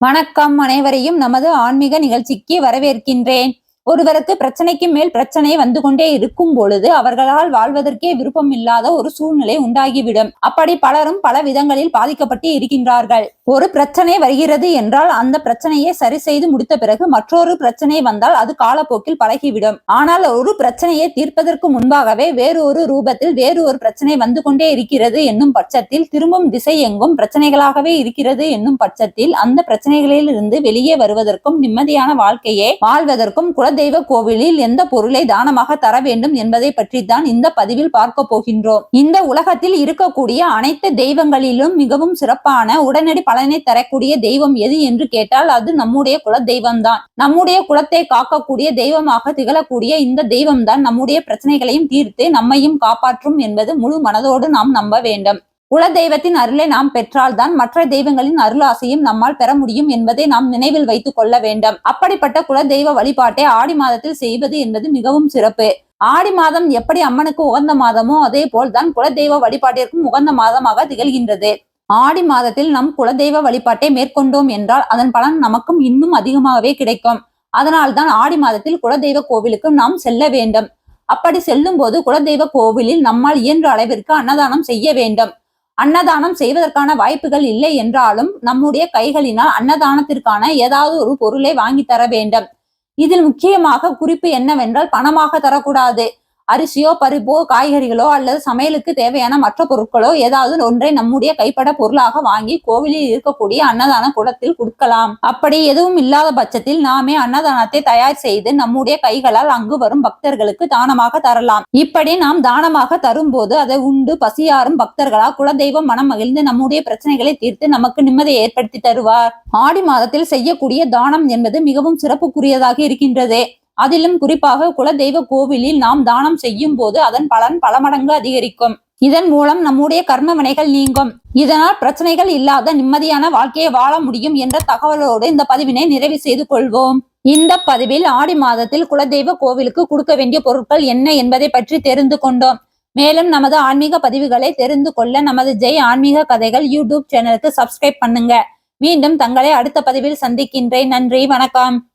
வணக்கம் அனைவரையும் நமது ஆன்மீக நிகழ்ச்சிக்கு வரவேற்கின்றேன். ஒருவருக்கு பிரச்சனைக்கு மேல் பிரச்சனை வந்து கொண்டே இருக்கும் பொழுது அவர்களால் வாழ்வதற்கே விருப்பம் இல்லாத ஒரு சூழ்நிலை உண்டாகிவிடும். அப்படி பலரும் பல விதங்களில் பாதிக்கப்பட்டு இருக்கின்றார்கள். ஒரு பிரச்சனை வருகிறது என்றால் அந்த பிரச்சனையை சரி செய்து முடித்த பிறகு மற்றொரு பிரச்சனை வந்தால் அது காலப்போக்கில் பழகிவிடும். ஆனால் ஒரு பிரச்சனையை தீர்ப்பதற்கு முன்பாகவே வேறு ஒரு ரூபத்தில் வேறு ஒரு பிரச்சனை வந்து கொண்டே இருக்கிறது என்னும் பட்சத்தில் திரும்பும் திசை எங்கும் பிரச்சனைகளாகவே இருக்கிறது என்னும் பட்சத்தில் அந்த பிரச்சனைகளில் இருந்து வெளியே வருவதற்கும் நிம்மதியான வாழ்க்கையை வாழ்வதற்கும் குலதெய்வ கோவிலில் எந்த பொருளை தானமாக தர வேண்டும் என்பதை பற்றி தான் இந்த பதிவில் பார்க்க போகின்றோம். இந்த உலகத்தில் இருக்கக்கூடிய அனைத்து தெய்வங்களிலும் மிகவும் சிறப்பான உடனடி பலனை தரக்கூடிய தெய்வம் எது என்று கேட்டால் அது நம்முடைய குல தெய்வம்தான் நம்முடைய குலத்தை காக்கக்கூடிய தெய்வமாக திகழக்கூடிய இந்த தெய்வம் தான் நம்முடைய பிரச்சனைகளையும் தீர்த்து நம்மையும் காப்பாற்றும் என்பது முழு மனதோடு நாம் நம்ப வேண்டும். குல தெய்வத்தின் அருளை நாம் பெற்றால்தான் மற்ற தெய்வங்களின் அருளாசையும் நம்மால் பெற முடியும் என்பதை நாம் நினைவில் வைத்துக் கொள்ள வேண்டும். அப்படிப்பட்ட குல தெய்வ வழிபாட்டை ஆடி மாதத்தில் செய்வது என்பது மிகவும் சிறப்பு. ஆடி மாதம் எப்படி அம்மனுக்கு உகந்த மாதமோ அதே போல் தான் குலதெய்வ வழிபாட்டிற்கும் உகந்த மாதமாக திகழ்கின்றது. ஆடி மாதத்தில் நம் குலதெய்வ வழிபாட்டை மேற்கொண்டோம் என்றால் அதன் பலன் நமக்கும் இன்னும் அதிகமாகவே கிடைக்கும். அதனால் தான் ஆடி மாதத்தில் குலதெய்வ கோவிலுக்கு நாம் செல்ல வேண்டும். அப்படி செல்லும் போது குலதெய்வ கோவிலில் நம்மால் இயன்ற அளவிற்கு அன்னதானம் செய்ய வேண்டும். அன்னதானம் செய்வதற்கான வாய்ப்புகள் இல்லை என்றாலும் நம்முடைய கைகளினால் அன்னதானத்திற்கான ஏதாவது ஒரு பொருளை வாங்கி தர வேண்டும். இதில் முக்கியமாக குறிப்பு என்னவென்றால் பணமாக தரக்கூடாது. அரிசியோ பருப்போ காய்கறிகளோ அல்லது சமையலுக்கு தேவையான மற்ற பொருட்களோ ஏதாவது ஒன்றை நம்முடைய கைப்பட பொருளாக வாங்கி கோவிலில் இருக்கக்கூடிய அன்னதான குடத்தில் கொடுக்கலாம். அப்படி எதுவும் இல்லாத பட்சத்தில் நாமே அன்னதானத்தை தயார் செய்து நம்முடைய கைகளால் அங்கு வரும் பக்தர்களுக்கு தானமாக தரலாம். இப்படி நாம் தானமாக தரும்போது அதை உண்டு பசியாரும் பக்தர்களால் குலதெய்வம் மனம் மகிழ்ந்து நம்முடைய பிரச்சனைகளை தீர்த்து நமக்கு நிம்மதியை ஏற்படுத்தி தருவார். ஆடி மாதத்தில் செய்யக்கூடிய தானம் என்பது மிகவும் சிறப்புக்குரியதாக இருக்கின்றது. அதிலும் குறிப்பாக குலதெய்வ கோவிலில் நாம் தானம் செய்யும் போது அதன் பலன் பல மடங்கு அதிகரிக்கும். இதன் மூலம் நம்முடைய கர்ம வினைகள் நீங்கும். இதனால் பிரச்சனைகள் இல்லாத நிம்மதியான வாழ்க்கையை வாழ முடியும் என்ற தகவலோடு இந்த பதிவினை நிறைவு செய்து கொள்வோம். இந்த பதிவில் ஆடி மாதத்தில் குலதெய்வ கோவிலுக்கு கொடுக்க வேண்டிய பொருட்கள் என்ன என்பதை பற்றி தெரிந்து கொண்டோம். மேலும் நமது ஆன்மீக பதிவுகளை தெரிந்து கொள்ள நமது ஜெய் ஆன்மீக கதைகள் யூடியூப் சேனலுக்கு சப்ஸ்கிரைப் பண்ணுங்க. மீண்டும் தங்களை அடுத்த பதிவில் சந்திக்கின்றேன். நன்றி வணக்கம்.